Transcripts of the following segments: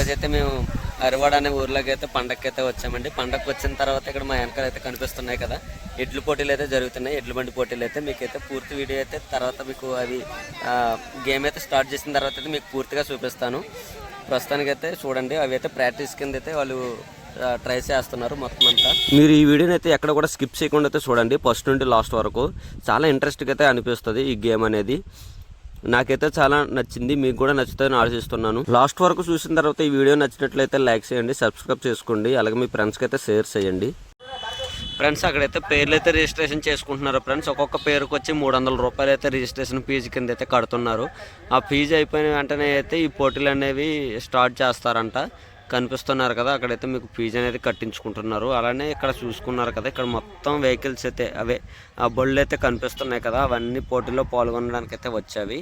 ఈరోజు అయితే మేము అరివాడ అనే ఊర్లోకి అయితే పండగకైతే అయితే వచ్చామండి. పండక్కి వచ్చిన తర్వాత ఇక్కడ మా వెనకాల అయితే కనిపిస్తున్నాయి కదా. ఎడ్ల పోటీలు అయితే జరుగుతున్నాయి. ఎడ్ల బండి పోటీలు అయితే మీకు అయితే పూర్తి వీడియో అయితే తర్వాత మీకు అది గేమ్ అయితే స్టార్ట్ చేసిన తర్వాత అయితే మీకు పూర్తిగా చూపిస్తాను. ప్రస్తుతానికి అయితే చూడండి. అవి అయితే ప్రాక్టీస్ కింద అయితే వాళ్ళు ట్రై చేస్తున్నారు మొత్తం అంతా. మీరు ఈ వీడియోని అయితే ఎక్కడ కూడా స్కిప్ చేయకుండా అయితే చూడండి. ఫస్ట్ నుండి లాస్ట్ వరకు. చాలా ఇంట్రెస్ట్గా అయితే అనిపిస్తుంది ఈ గేమ్ అనేది. నాకైతే చాలా నచ్చింది మీకు కూడా నచ్చుతుందని ఆశిస్తున్నాను. లాస్ట్ వరకు చూసిన తర్వాత ఈ వీడియో నచ్చినట్లయితే లైక్ చేయండి సబ్స్క్రైబ్ చేసుకోండి అలాగే మీ ఫ్రెండ్స్కి అయితే షేర్ చేయండి. ఫ్రెండ్స్ అక్కడైతే పేర్లు అయితే రిజిస్ట్రేషన్ చేసుకుంటున్నారు ఫ్రెండ్స్. ఒక్కొక్క పేరుకి వచ్చి మూడు వందల రూపాయలు అయితే రిజిస్ట్రేషన్ ఫీజు కింద అయితే కడుతున్నారు. ఆ ఫీజు అయిపోయిన వెంటనే అయితే ఈ పోటీలు అనేవి స్టార్ట్ చేస్తారంట. కనిపిస్తున్నారు కదా అక్కడైతే మీకు ఫీజు అనేది కట్టించుకుంటున్నారు. అలానే ఇక్కడ చూసుకున్నారు కదా ఇక్కడ మొత్తం వెహికల్స్ అయితే అవే ఆ బళ్ళు అయితే కనిపిస్తున్నాయి కదా అవన్నీ పోటీలో పాల్గొనడానికి అయితే వచ్చేవి.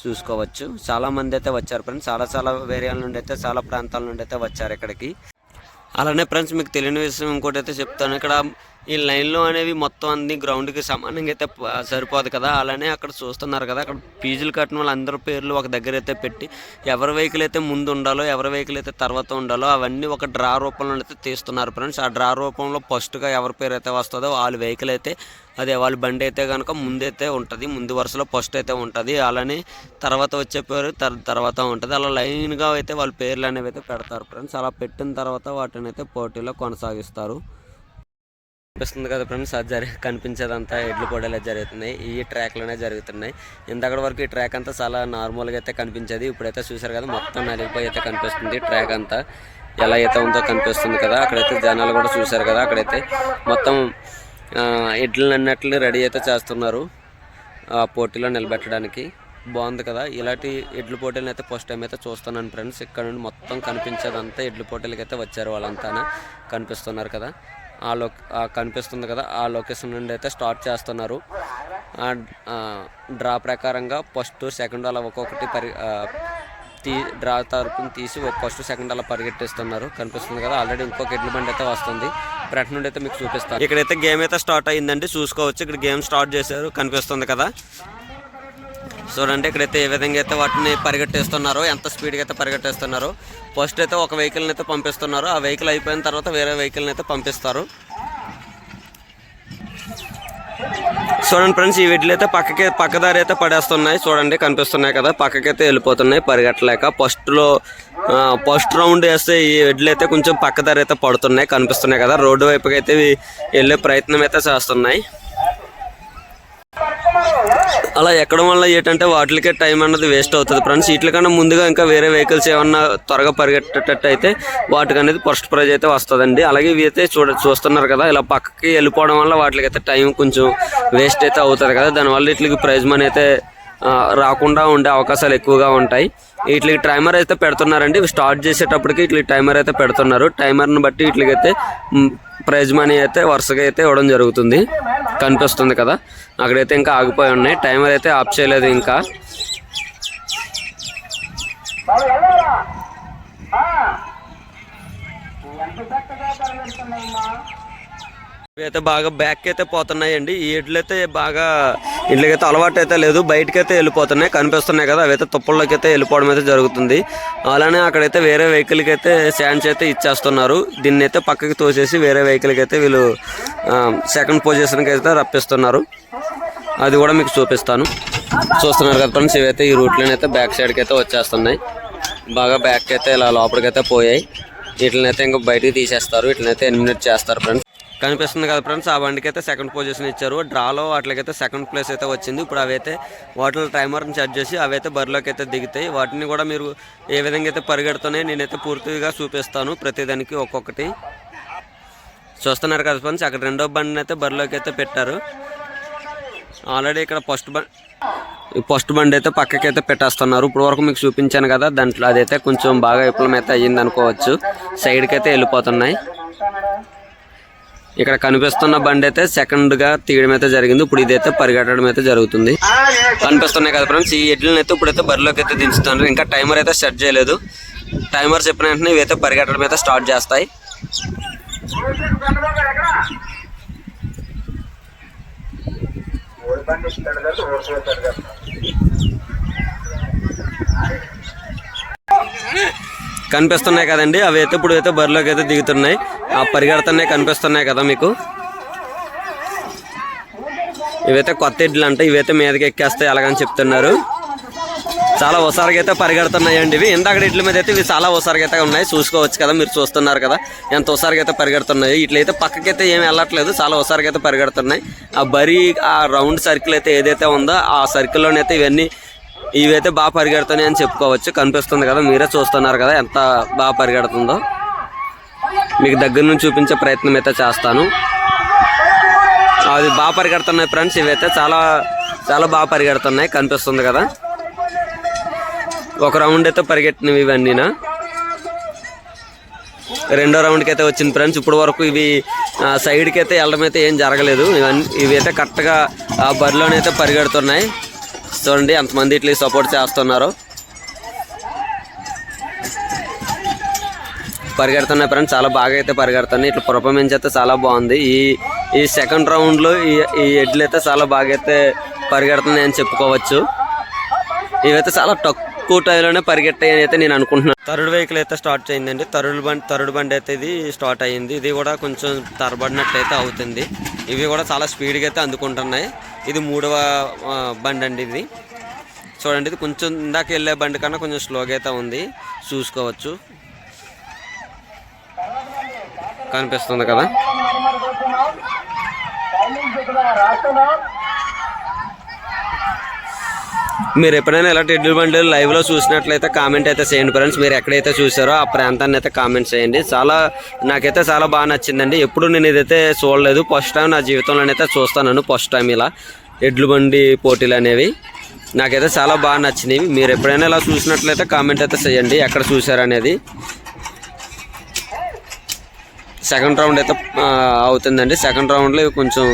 చూసుకోవచ్చు. చాలా మంది అయితే వచ్చారు ఫ్రెండ్స్. చాలా చాలా వేరియాల నుండి అయితే చాలా ప్రాంతాల నుండి అయితే వచ్చారు ఇక్కడికి. అలానే ఫ్రెండ్స్ మీకు తెలియని విషయం ఇంకోటి అయితే చెప్తాను. ఇక్కడ ఈ లైన్లో అనేవి మొత్తం అన్ని గ్రౌండ్కి సమానంగా అయితే సరిపోదు కదా. అలానే అక్కడ చూస్తున్నారు కదా అక్కడ ఫీజులు కట్టిన వాళ్ళు అందరి పేర్లు ఒక దగ్గర అయితే పెట్టి ఎవరి వెహికల్ అయితే ముందు ఉండాలో ఎవరి వెహికల్ అయితే తర్వాత ఉండాలో అవన్నీ ఒక డ్రా రూపంలో అయితే తీస్తున్నారు ఫ్రెండ్స్. ఆ డ్రా రూపంలో ఫస్ట్గా ఎవరి పేరు అయితే వస్తుందో వాళ్ళ వెహికల్ అయితే అదే వాళ్ళ బండి అయితే కనుక ముందైతే ఉంటుంది ముందు వరుసలో ఫస్ట్ అయితే ఉంటుంది. అలానే తర్వాత వచ్చే పేరు తర్వాత ఉంటుంది. అలా లైన్గా అయితే వాళ్ళ పేర్లు అనేవి అయితే పెడతారు ఫ్రెండ్స్. అలా పెట్టిన తర్వాత వాటిని అయితే పోటీలో కొనసాగిస్తారు. కనిపిస్తుంది కదా ఫ్రెండ్స్ అది జరి కనిపించేదంతా ఎడ్ల పొడలే జరుగుతున్నాయి. ఈ ట్రాక్లోనే జరుగుతున్నాయి. ఇంతకటి వరకు ఈ ట్రాక్ అంతా చాలా నార్మల్గా అయితే కనిపించేది. ఇప్పుడైతే చూసారు కదా మొత్తం నలిగిపోయి అయితే కనిపిస్తుంది ట్రాక్ అంతా. ఎలా అయితే ఉందో కనిపిస్తుంది కదా. అక్కడైతే జనాలు కూడా చూశారు కదా అక్కడైతే మొత్తం ఆ, ఎడ్లు అన్నట్లు రెడీ అయితే చేస్తున్నారు ఆ పోటీలో నిలబెట్టడానికి. బాగుంది కదా. ఇలాంటి ఎడ్ల పోటీలను అయితే ఫస్ట్ టైం అయితే చూస్తున్నాను ఫ్రెండ్స్. ఇక్కడ నుండి మొత్తం కనిపించేదంతా ఎడ్ల పోటీలకి అయితే వచ్చారు వాళ్ళంతా కనిపిస్తున్నారు కదా. ఆ లొ కనిపిస్తుంది కదా ఆ లొకేషన్ నుండి అయితే స్టార్ట్ చేస్తున్నారు. డ్రా ప్రకారంగా ఫస్ట్ సెకండ్ అలా ఒక్కొక్కటి పరి తీ డ్రా తరపున తీసి ఒక ఫస్ట్ సెకండ్ అలా పరిగెట్టిస్తున్నారు. కనిపిస్తుంది కదా ఆల్రెడీ ఇంకొక ఎడ్ల బండి అయితే వస్తుంది. ఫ్రంట్ నుండి అయితే మీకు చూపిస్తాను. ఇక్కడైతే గేమ్ అయితే స్టార్ట్ అయ్యిందండి చూసుకోవచ్చు. ఇక్కడ గేమ్ స్టార్ట్ చేశారు కనిపిస్తుంది కదా. చూడండి ఇక్కడైతే ఏ విధంగా అయితే వాటిని పరిగెట్టేస్తున్నారో ఎంత స్పీడ్గా అయితే పరిగెట్టేస్తున్నారో. ఫస్ట్ అయితే ఒక వెహికల్ని అయితే పంపిస్తున్నారు. ఆ వెహికల్ అయిపోయిన తర్వాత వేరే వెహికల్ని అయితే పంపిస్తారు. చూడండి ఫ్రెండ్స్ ఈ వీటిలో అయితే పక్కకి పక్కదారి అయితే పడేస్తున్నాయి. చూడండి కనిపిస్తున్నాయి కదా. పక్కకైతే వెళ్ళిపోతున్నాయి. పరిగెట్టలేక ఫస్ట్లో ఫస్ట్ రౌండ్ వేస్తే ఈ ఎడ్లు అయితే కొంచెం పక్కదారి అయితే పడుతున్నాయి. కనిపిస్తున్నాయి కదా. రోడ్డు వైపుకి అయితే వెళ్ళే ప్రయత్నం అయితే చేస్తున్నాయి. అలా ఎక్కడం వల్ల ఏంటంటే వాటికే టైం అన్నది వేస్ట్ అవుతుంది. ఫ్రెండ్స్ వీటికన్నా ముందుగా ఇంకా వేరే వెహికల్స్ ఏమన్నా త్వరగా పరిగెట్టేటట్టు అయితే వాటికి అనేది ఫస్ట్ ప్రైజ్ అయితే వస్తుందండి. అలాగే ఇవి అయితే చూడ చూస్తున్నారు కదా ఇలా పక్కకి వెళ్ళిపోవడం వల్ల వాటికైతే టైం కొంచెం వేస్ట్ అయితే అవుతుంది కదా. దానివల్ల వీటికి ప్రైజ్ మనీ అయితే రాకుండా ఉండే అవకాశాలు ఎక్కువగా ఉంటాయి. వీటికి టైమర్ అయితే పెడుతున్నారండి. స్టార్ట్ చేసేటప్పటికి వీటికి టైమర్ అయితే పెడుతున్నారు. టైమర్ని బట్టి వీటికైతే ప్రైజ్ మనీ అయితే వరుసగా అయితే ఇవ్వడం జరుగుతుంది. కనిపిస్తుంది కదా. అక్కడైతే ఇంకా ఆగిపోయి ఉన్నాయి. టైమర్ అయితే ఆఫ్ చేయలేదు ఇంకా. అయితే బాగా బ్యాక్ అయితే పోతున్నాయండి. ఈ ఎడ్లు అయితే బాగా ఇళ్ళకైతే అలవాటు అయితే లేదు. బయటకైతే వెళ్ళిపోతున్నాయి. కనిపిస్తున్నాయి కదా అవైతే తుప్పల్లోకి అయితే వెళ్ళిపోవడం అయితే జరుగుతుంది. అలానే అక్కడైతే వేరే వెహికల్కి అయితే శాండ్స్ అయితే ఇచ్చేస్తున్నారు. దీన్ని అయితే పక్కకి తోసేసి వేరే వెహికల్కి అయితే వీళ్ళు సెకండ్ పొజిషన్కి అయితే రప్పిస్తున్నారు. అది కూడా మీకు చూపిస్తాను. చూస్తున్నారు కదా ఫ్రెండ్స్ ఇవైతే ఈ రూట్లోనే అయితే బ్యాక్ సైడ్కి అయితే వచ్చేస్తున్నాయి. బాగా బ్యాక్ అయితే ఇలా లోపలికి అయితే పోయాయి. వీటిని అయితే ఇంకా బయటికి తీసేస్తారు. వీటిని అయితే ఎలిమినేట్ చేస్తారు ఫ్రెండ్స్. కనిపిస్తుంది కదా ఫ్రెండ్స్ ఆ బండికి అయితే సెకండ్ పొజిషన్ ఇచ్చారు డ్రాలో వాటికైతే సెకండ్ ప్లేస్ అయితే వచ్చింది. ఇప్పుడు అవైతే వాటిలో టైమర్ని సెట్ చేసి అవైతే బరిలోకి అయితే దిగుతాయి. వాటిని కూడా మీరు ఏ విధంగా అయితే పరిగెడుతున్నాయి నేనైతే పూర్తిగా చూపిస్తాను. ప్రతిదానికి ఒక్కొక్కటి. చూస్తున్నారు కదా ఫ్రెండ్స్ అక్కడ రెండో బండిని అయితే బరిలోకి అయితే పెట్టారు. ఆల్రెడీ ఇక్కడ ఫస్ట్ బండి ఫస్ట్ బండి అయితే పక్కకి అయితే పెట్టేస్తున్నారు. ఇప్పుడు వరకు మీకు చూపించాను కదా దాంట్లో అదైతే కొంచెం బాగా విఫలం అయితే అయ్యింది అనుకోవచ్చు. సైడ్కి అయితే వెళ్ళిపోతున్నాయి. ఇక్కడ కనిపిస్తున్న బండి అయితే సెకండ్గా తీయడం అయితే జరిగింది. ఇప్పుడు ఇదైతే పరిగెట్టడం అయితే జరుగుతుంది. కనిపిస్తున్నాయి కదా ఫ్రెండ్స్ ఈ ఎడ్లను అయితే ఇప్పుడైతే బరిలోకి అయితే దించుతున్నారు. ఇంకా టైమర్ అయితే సెట్ చేయలేదు. టైమర్ చెప్పిన వెంటనే ఇవైతే పరిగెట్టడం అయితే స్టార్ట్ చేస్తాయి. కనిపిస్తున్నాయి కదండి. అవి అయితే ఇప్పుడు అయితే బరిలోకి అయితే దిగుతున్నాయి. ఆ పరిగెడుతున్నాయి కనిపిస్తున్నాయి కదా మీకు. ఇవైతే కొత్త ఇడ్లు అంటే. ఇవైతే మీదకి ఎక్కేస్తాయి అలాగని చెప్తున్నారు. చాలా హుషారుగా అయితే పరిగెడుతున్నాయండి ఇవి. ఇందాక ఇట్ల మీద అయితే ఇవి చాలా హుషారుగా అయితే ఉన్నాయి. చూసుకోవచ్చు కదా మీరు చూస్తున్నారు కదా. ఎంత ఉసారిగా అయితే పరిగెడుతున్నాయి. ఇట్లయితే పక్కకైతే ఏమి వెళ్ళట్లేదు. చాలా హుషారుగా అయితే పరిగెడుతున్నాయి. ఆ బరీ ఆ రౌండ్ సర్కిల్ అయితే ఏదైతే ఉందో ఆ సర్కిల్లోనైతే ఇవన్నీ ఇవైతే బాగా పరిగెడుతున్నాయి అని చెప్పుకోవచ్చు. కనిపిస్తుంది కదా మీరే చూస్తున్నారు కదా ఎంత బాగా పరిగెడుతుందో. మీకు దగ్గర నుంచి చూపించే ప్రయత్నం అయితే చేస్తాను. అది బాగా పరిగెడుతున్నాయి ఫ్రెండ్స్ ఇవైతే చాలా చాలా బాగా పరిగెడుతున్నాయి కనిపిస్తుంది కదా. ఒక రౌండ్ అయితే పరిగెట్టినవి ఇవన్నీనా. రెండో రౌండ్కి అయితే వచ్చింది ఫ్రెండ్స్ ఇప్పుడు వరకు ఇవి సైడ్కి అయితే వెళ్ళడం అయితే ఏం జరగలేదు. ఇవన్నీ ఇవి అయితే కరెక్ట్గా ఆ బరిలోనైతే పరిగెడుతున్నాయి. చూడండి ఎంతమంది ఇట్లా సపోర్ట్ చేస్తున్నారు. పరిగెడుతున్నాయి ఫ్రెండ్స్ చాలా బాగా అయితే పరిగెడుతున్నాయి. ఇట్లా పర్ఫార్మెన్స్ అయితే చాలా బాగుంది. ఈ ఈ సెకండ్ రౌండ్లో ఈ ఈ ఎడ్లు అయితే చాలా బాగా అయితే పరిగెడుతున్నాయి అని చెప్పుకోవచ్చు. ఇవైతే చాలా తక్కువ టైంలోనే పరిగెట్టాయని అయితే నేను అనుకుంటున్నాను తరుడు వెహికల్ అయితే స్టార్ట్ అయిందండి తరుడు బండి తరుడు బండి అయితే ఇది స్టార్ట్ అయ్యింది. ఇది కూడా కొంచెం తరబడినట్టు అయితే అవుతుంది. ఇవి కూడా చాలా స్పీడ్గా అయితే అందుకుంటున్నాయి. ఇది మూడవ బండి అండి ఇది. చూడండి ఇది కొంచెం ఇందాక వెళ్ళే బండి కన్నా కొంచెం స్లోగా అయితే ఉంది. చూసుకోవచ్చు. కనిపిస్తుంది కదా? మీరు ఎప్పుడైనా ఇలాంటి ఎడ్ల బండి లైవ్లో చూసినట్లయితే కామెంట్ అయితే చేయండి ఫ్రెండ్స్ మీరు ఎక్కడైతే చూసారో ఆ ప్రాంతాన్ని అయితే కామెంట్ చేయండి. చాలా నాకైతే చాలా బాగా నచ్చిందండి. ఎప్పుడు నేను ఇదైతే చూడలేదు. ఫస్ట్ టైం నా జీవితంలోనైతే చూస్తాను ఫస్ట్ టైం ఇలా ఎడ్లు బండి పోటీలు అనేవి. నాకైతే చాలా బాగా నచ్చినవి. మీరు ఎప్పుడైనా ఇలా చూసినట్లయితే కామెంట్ అయితే చేయండి. ఎక్కడ చూసారనేది సెకండ్ రౌండ్ అయితే అవుతుందండి. సెకండ్ రౌండ్లో కొంచెం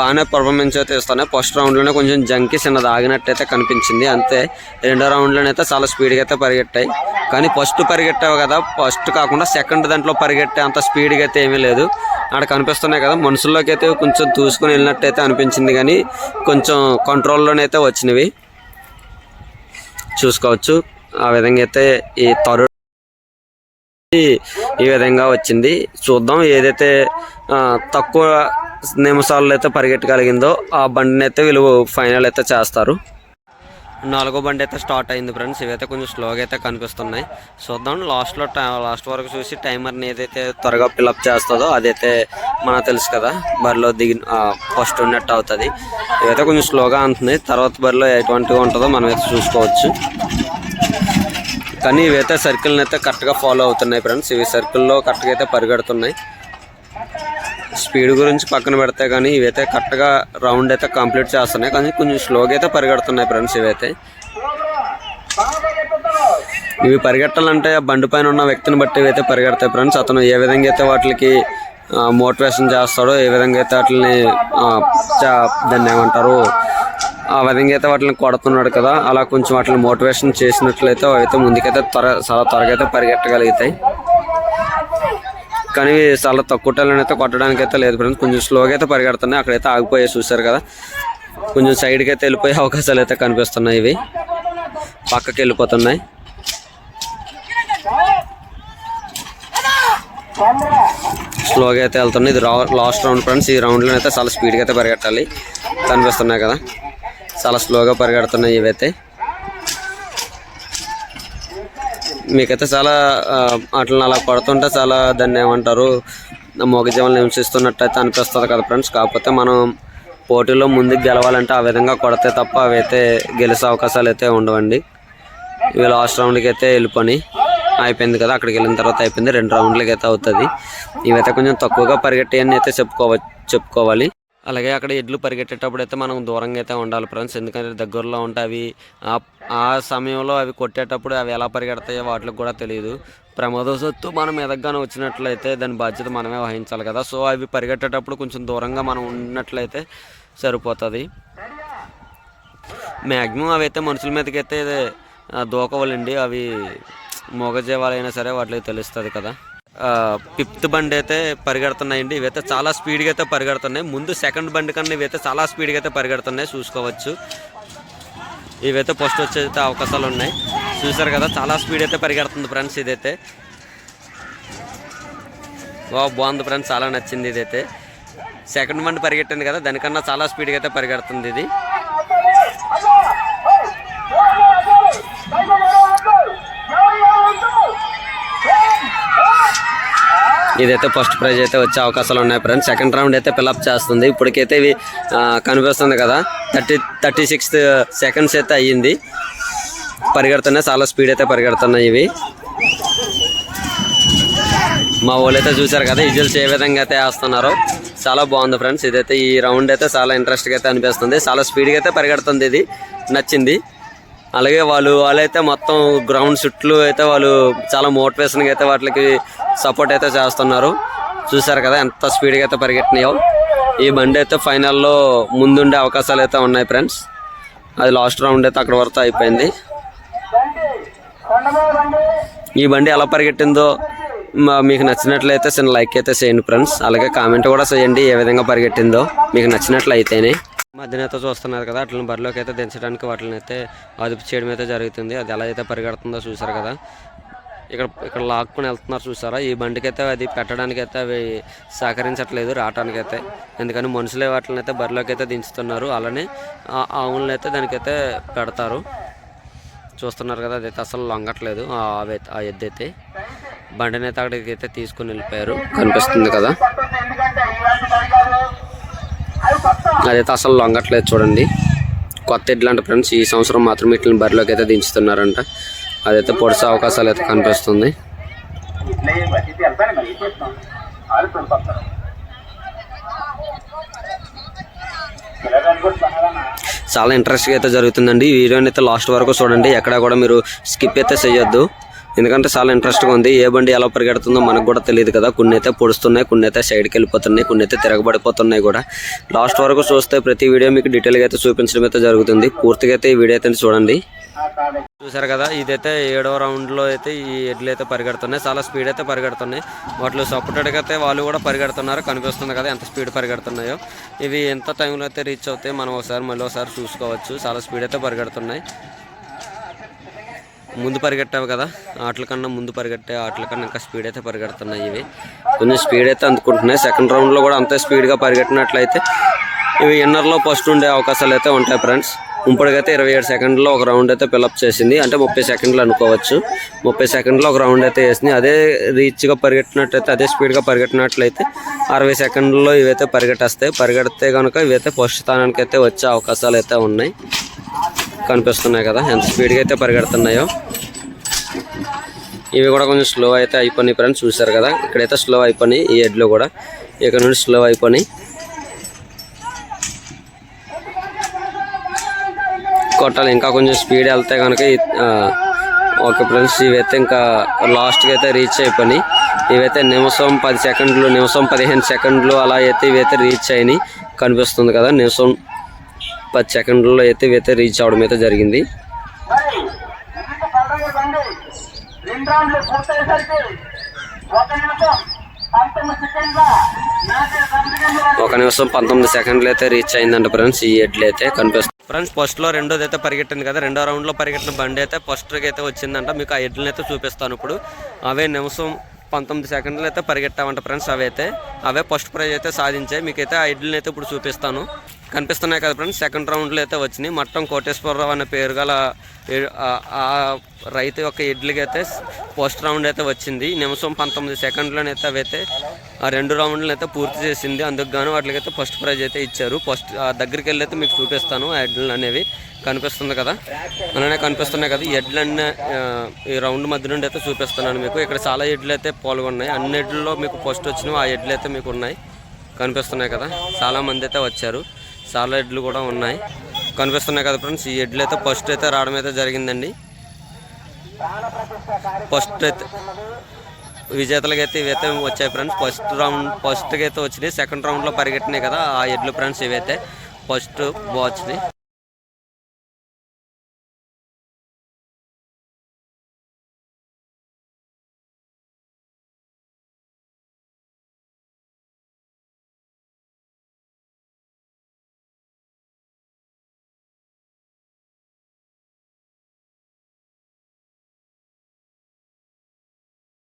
బాగానే పర్ఫార్మెన్స్ అయితే ఇస్తున్నాయి ఫస్ట్ రౌండ్లోనే కొంచెం జంకి చిన్నది ఆగినట్టయితే కనిపించింది. అంతే. రెండో రౌండ్లోనైతే చాలా స్పీడ్గా అయితే పరిగెట్టాయి. కానీ ఫస్ట్ పరిగెట్టావు కదా ఫస్ట్ కాకుండా సెకండ్ దాంట్లో పరిగెట్టే అంత స్పీడ్గా అయితే ఏమీ లేదు. అక్కడ కనిపిస్తున్నాయి కదా మనుషుల్లోకి అయితే కొంచెం దూసుకొని వెళ్ళినట్టయితే అనిపించింది కానీ కొంచెం కంట్రోల్లోనైతే వచ్చినవి. చూసుకోవచ్చు. ఆ విధంగా అయితే ఈ తరు ఈ విధంగా వచ్చింది. చూద్దాం ఏదైతే తక్కువ నిమిషాల్లో అయితే పరిగెట్టగలిగిందో ఆ బండిని అయితే వీళ్ళు ఫైనల్ అయితే చేస్తారు. నాలుగో బండి అయితే స్టార్ట్ అయింది ఫ్రెండ్స్. ఇవైతే కొంచెం స్లోగా అయితే కనిపిస్తున్నాయి. చూద్దాం లాస్ట్లో లాస్ట్ వరకు చూసి టైమర్ని ఏదైతే త్వరగా ఫిల్అప్ చేస్తుందో అదైతే మనకు తెలుసు కదా బరిలో దిగి ఫస్ట్ ఉన్నట్టు అవుతుంది. ఇవైతే కొంచెం స్లోగా ఉంటుంది తర్వాత బరిలో ఎటువంటిగా ఉంటుందో మనం అయితే చూసుకోవచ్చు. కానీ ఇవైతే సర్కిల్ని అయితే కరెక్ట్గా ఫాలో అవుతున్నాయి ఫ్రెండ్స్. ఇవి సర్కిల్లో కరెక్ట్గా అయితే పరిగెడుతున్నాయి. స్పీడ్ గురించి పక్కన పెడితే కానీ ఇవైతే కరెక్ట్గా రౌండ్ అయితే కంప్లీట్ చేస్తున్నాయి. కానీ కొంచెం స్లోగా అయితే పరిగెడుతున్నాయి ఫ్రెండ్స్ ఇవైతే. ఇవి పరిగెట్టాలంటే ఆ బండి పైన ఉన్న వ్యక్తిని బట్టి ఇవైతే పరిగెడతాయి ఫ్రెండ్స్. అతను ఏ విధంగా అయితే వాటికి మోటివేషన్ చేస్తాడో ఏ విధంగా అయితే వాటిని దాన్ని ఏమంటారు ఆ విధంగా అయితే వాటిని కొడుతున్నాడు కదా అలా కొంచెం వాటిని మోటివేషన్ చేసినట్లయితే అయితే ముందుకైతే త్వర చాలా త్వరగా అయితే పరిగెట్టగలుగుతాయి. కానీ చాలా తక్కువ టైంలో అయితే కొట్టడానికి అయితే లేదు ఫ్రెండ్స్ కొంచెం స్లోగా అయితే పరిగెడుతున్నాయి. అక్కడైతే ఆగిపోయి చూసారు కదా. కొంచెం సైడ్కి అయితే వెళ్ళిపోయే అవకాశాలు అయితే కనిపిస్తున్నాయి ఇవి. పక్కకి వెళ్ళిపోతున్నాయి. స్లోగా అయితే వెళ్తున్నాయి. ఇది లాస్ట్ రౌండ్ ఫ్రెండ్స్ ఈ రౌండ్లో అయితే చాలా స్పీడ్గా అయితే పరిగెట్టాలి. కనిపిస్తున్నాయి కదా. చాలా స్లోగా పరిగెడుతున్నాయి ఇవైతే. మీకైతే చాలా అట్లా అలా కొడుతుంటే చాలా దాన్ని ఏమంటారు మొగజీవనం హింసిస్తున్నట్టు అయితే అనిపిస్తుంది కదా ఫ్రెండ్స్. కాకపోతే మనం పోటీలో ముందుకు గెలవాలంటే ఆ విధంగా కొడితే తప్ప అవైతే గెలిచే అవకాశాలు అయితే ఉండవండి. ఇవి లాస్ట్ రౌండ్కి అయితే వెళ్ళిపోయి అయిపోయింది కదా అక్కడికి వెళ్ళిన తర్వాత అయిపోయింది రెండు రౌండ్లకి అయితే అవుతుంది. ఇవైతే కొంచెం తక్కువగా పరిగెట్టేయని అయితే చెప్పుకోవ చెప్పుకోవాలి. అలాగే అక్కడ ఎడ్లు పరిగెట్టేటప్పుడు అయితే మనం దూరంగా అయితే ఉండాలి ఫ్రెండ్స్. ఎందుకంటే దగ్గరలో ఉంటే అవి ఆ- ఆ సమయంలో అవి కొట్టేటప్పుడు అవి ఎలా పరిగెడతాయో వాటికి కూడా తెలియదు. ప్రమాదవశత్తు మనం ఎదగ్గానే వచ్చినట్లయితే దాని బాధ్యత మనమే వహించాలి కదా. సో అవి పరిగెట్టేటప్పుడు కొంచెం దూరంగా మనం ఉన్నట్లయితే సరిపోతుంది. మ్యాక్సిమం అవి అయితే మనుషుల మీదకి అయితే దూకవాలండి. అవి మూగజీవాలైనా సరే వాటికి తెలుస్తుంది కదా. ఫిఫ్త్ బండి అయితే పరిగెడుతున్నాయండి. ఇవైతే చాలా స్పీడ్గా అయితే పరిగెడుతున్నాయి. ముందు సెకండ్ బండి కన్నా ఇవైతే చాలా స్పీడ్గా అయితే పరిగెడుతున్నాయి. చూసుకోవచ్చు. ఇవైతే ఫస్ట్ వచ్చే అవకాశాలు ఉన్నాయి. చూసారు కదా చాలా స్పీడ్ అయితే పరిగెడుతుంది ఫ్రెండ్స్ ఇదైతే. వా బాగుంది ఫ్రెండ్స్. చాలా నచ్చింది ఇదైతే. సెకండ్ బండి పరిగెట్టింది కదా దానికన్నా చాలా స్పీడ్గా అయితే పరిగెడుతుంది ఇది. ఇదైతే ఫస్ట్ ప్రైజ్ అయితే వచ్చే అవకాశాలు ఉన్నాయి ఫ్రెండ్స్ సెకండ్ రౌండ్ అయితే పిలప్ చేస్తుంది. ఇప్పటికైతే ఇవి కనిపిస్తుంది కదా. థర్టీ థర్టీ సిక్స్త్ సెకండ్స్ అయితే అయ్యింది. పరిగెడుతున్నాయి. చాలా స్పీడ్ అయితే పరిగెడుతున్నాయి ఇవి. మా వాళ్ళు చూశారు చూసారు కదా విజువల్స్ ఏ విధంగా అయితే వేస్తున్నారో. చాలా బాగుంది ఫ్రెండ్స్ ఇదైతే ఈ రౌండ్ అయితే చాలా ఇంట్రెస్ట్గా అయితే అనిపిస్తుంది. చాలా స్పీడ్గా అయితే పరిగెడుతుంది ఇది. నచ్చింది. అలాగే వాళ్ళు వాళ్ళైతే మొత్తం గ్రౌండ్ చుట్టూ అయితే వాళ్ళు చాలా మోటివేషన్గా అయితే వాటికి సపోర్ట్ అయితే చేస్తున్నారు. చూసారు కదా ఎంత స్పీడ్గా అయితే పరిగెట్టినాయో. ఈ బండి అయితే ఫైనల్లో ముందుండే అవకాశాలు అయితే ఉన్నాయి ఫ్రెండ్స్ అది లాస్ట్ రౌండ్ అయితే అక్కడ వరకు అయిపోయింది. ఈ బండి ఎలా పరిగెట్టిందో మా- మీకు నచ్చినట్లయితే చిన్న లైక్ అయితే చేయండి ఫ్రెండ్స్ అలాగే కామెంట్ కూడా చేయండి ఏ విధంగా పరిగెట్టిందో. మీకు నచ్చినట్లయితేనే. మధ్యనైతే చూస్తున్నారు కదా అట్లని బరిలోకి అయితే దించడానికి వాటిని అయితే అదుపు చేయడం అయితే జరుగుతుంది. అది ఎలా అయితే పరిగెడుతుందో చూసారు కదా. ఇక్కడ ఇక్కడ లాక్కుని వెళ్తున్నారు చూసారా ఈ బండికైతే అది పెట్టడానికి అయితే అవి సహకరించట్లేదు రావడానికైతే ఎందుకని మనుషులే వాటిని అయితే బరిలోకి అయితే దించుతున్నారు. అలానే ఆ ఆవులను అయితే దానికైతే పెడతారు. చూస్తున్నారు కదా అదైతే అసలు లొంగట్లేదు ఆ ఆ ఎద్దు అయితే బండిని అయితే అక్కడికి అయితే తీసుకుని వెళ్ళిపోయారు. కనిపిస్తుంది కదా. అదైతే అసలు లొంగట్లేదు చూడండి. కొత్త ఎడ్లు అంటే ఫ్రెండ్స్ ఈ సంవత్సరం మాత్రం ఇట్లని బరిలోకి అయితే దించుతున్నారంట. అదైతే పొడిసే అవకాశాలు అయితే కనిపిస్తుంది. చాలా ఇంట్రెస్ట్గా అయితే జరుగుతుందండి. ఈ వీడియోని అయితే లాస్ట్ వరకు చూడండి. ఎక్కడ కూడా మీరు స్కిప్ అయితే చేయొద్దు. ఎందుకంటే చాలా ఇంట్రెస్ట్గా ఉంది. ఏ బండి ఎలా పరిగెడుతుందో మనకు కూడా తెలియదు కదా. కొన్ని అయితే పొడుస్తున్నాయి కొన్ని అయితే సైడ్కి వెళ్ళిపోతున్నాయి కొన్ని అయితే తిరగబడిపోతున్నాయి కూడా. లాస్ట్ వరకు చూస్తే ప్రతి వీడియో మీకు డీటెయిల్గా అయితే చూపించడం అయితే జరుగుతుంది. పూర్తిగా అయితే ఈ వీడియో అయితే చూడండి. చూసారు కదా ఇదైతే ఏడవ రౌండ్లో అయితే ఈ ఎడ్లు అయితే పరిగెడుతున్నాయి. చాలా స్పీడ్ అయితే పరిగెడుతున్నాయి. వాటిలో సపోర్టెడ్గా అయితే వాళ్ళు కూడా పరిగెడుతున్నారు. కనిపిస్తుంది కదా ఎంత స్పీడ్ పరిగెడుతున్నాయో. ఇవి ఎంత టైంలో అయితే రీచ్ అవుతాయి మనం ఒకసారి మళ్ళీ ఒకసారి చూసుకోవచ్చు. చాలా స్పీడ్ అయితే పరిగెడుతున్నాయి. ముందు పరిగెట్టావు కదా ఆటల కన్నా ముందు పరిగెట్టే ఆటల కన్నా ఇంకా స్పీడ్ అయితే పరిగెడుతున్నాయి ఇవి. కొంచెం స్పీడ్ అయితే అందుకుంటున్నాయి. సెకండ్ రౌండ్లో కూడా అంతే స్పీడ్గా పరిగెట్టినట్లయితే ఇవి ఇన్నర్లో ఫస్ట్ ఉండే అవకాశాలు అయితే ఉంటాయి ఫ్రెండ్స్ ఇప్పటికైతే ఇరవై ఏడు సెకండ్లో ఒక రౌండ్ అయితే పిలప్ చేసింది. అంటే ముప్పై సెకండ్లు అనుకోవచ్చు. ముప్పై సెకండ్లో ఒక రౌండ్ అయితే వేసింది. అదే రీచ్గా పరిగెట్టినట్టయితే అదే స్పీడ్గా పరిగెట్టినట్లయితే అరవై సెకండ్లో ఇవైతే పరిగెట్టేస్తాయి. పరిగెడితే కనుక ఇవైతే ఫస్ట్ స్థానానికి అయితే వచ్చే అవకాశాలు అయితే ఉన్నాయి. కనిపిస్తున్నాయి కదా. ఎంత స్పీడ్గా అయితే పరిగెడుతున్నాయో. ఇవి కూడా కొంచెం స్లో అయితే అయిపోయినాయి ఫ్రెండ్స్ చూసారు కదా. ఇక్కడైతే స్లో అయిపోయినాయి ఈ ఎడ్లు కూడా. ఇక్కడ నుండి స్లో అయిపోయినాయి. కొట్టాలి ఇంకా కొంచెం స్పీడ్ వెళ్తే కనుక ఓకే ఫ్రెండ్స్ ఇవైతే ఇంకా లాస్ట్కి అయితే రీచ్ అయిపోయినాయి. ఇవైతే నిమిషం పది సెకండ్లు నిమిషం పదిహేను సెకండ్లు అలా అయితే ఇవైతే రీచ్ అయినాయి. కనిపిస్తుంది కదా నిమిషం పది సెకండ్లలో అయితే ఇవైతే రీచ్ అవడం అయితే జరిగింది. ఒక నిమిషం పంతొమ్మిది సెకండ్లు అయితే రీచ్ అయిందంట ఫ్రెండ్స్ ఈ ఎడ్లు అయితే కనిపిస్తుంది ఫ్రెండ్స్ ఫస్ట్లో రెండోది అయితే పరిగెట్టింది కదా. రెండో రౌండ్లో పరిగెట్టిన బండి అయితే ఫస్ట్కి అయితే వచ్చిందంట. మీకు ఆ ఎడ్లను అయితే చూపిస్తాను ఇప్పుడు. అవే నిమిషం పంతొమ్మిది సెకండ్లు అయితే పరిగెట్టామంట ఫ్రెండ్స్ అవి అయితే అవే ఫస్ట్ ప్రైజ్ అయితే సాధించాయి. మీకైతే ఆ ఎడ్లను అయితే ఇప్పుడు చూపిస్తాను. కనిపిస్తున్నాయి కదా ఫ్రెండ్స్. సెకండ్ రౌండ్లో అయితే వచ్చినాయి. మట్టం కోటేశ్వరరావు అనే పేరు గల ఆ- రైతు యొక్క ఎడ్లకి అయితే ఫస్ట్ రౌండ్ అయితే వచ్చింది. నిమిషం పంతొమ్మిది సెకండ్లోనైతే అవైతే ఆ రెండు రౌండ్లు అయితే పూర్తి చేసింది. అందుకు గాను వాటికైతే ఫస్ట్ ప్రైజ్ అయితే ఇచ్చారు. ఫస్ట్ ఆ దగ్గరికి వెళ్ళి అయితే మీకు చూపిస్తాను. ఆ ఎడ్లు అనేవి కనిపిస్తుంది కదా. అలానే కనిపిస్తున్నాయి కదా ఎడ్లన్నీ ఈ రౌండ్ మధ్య నుండి అయితే చూపిస్తున్నాను మీకు. ఇక్కడ చాలా ఎడ్లు అయితే పాల్గొన్నాయి. అన్ని ఎడ్లలో మీకు ఫస్ట్ వచ్చినవి ఆ ఎడ్లు అయితే మీకు ఉన్నాయి. కనిపిస్తున్నాయి కదా. చాలా మంది అయితే వచ్చారు. చాలా ఎడ్లు కూడా ఉన్నాయి. కనిపిస్తున్నాయి కదా ఫ్రెండ్స్ ఈ ఎడ్లు అయితే ఫస్ట్ అయితే రావడం అయితే జరిగిందండి. ఫస్ట్ అయితే విజేతలకు అయితే ఇవైతే వచ్చాయి ఫ్రెండ్స్. ఫస్ట్ రౌండ్ ఫస్ట్కి అయితే వచ్చినాయి. సెకండ్ రౌండ్లో పరిగెట్టినాయి కదా ఆ ఎడ్లు ఫ్రెండ్స్ ఇవైతే. ఫస్ట్ వచ్చినాయి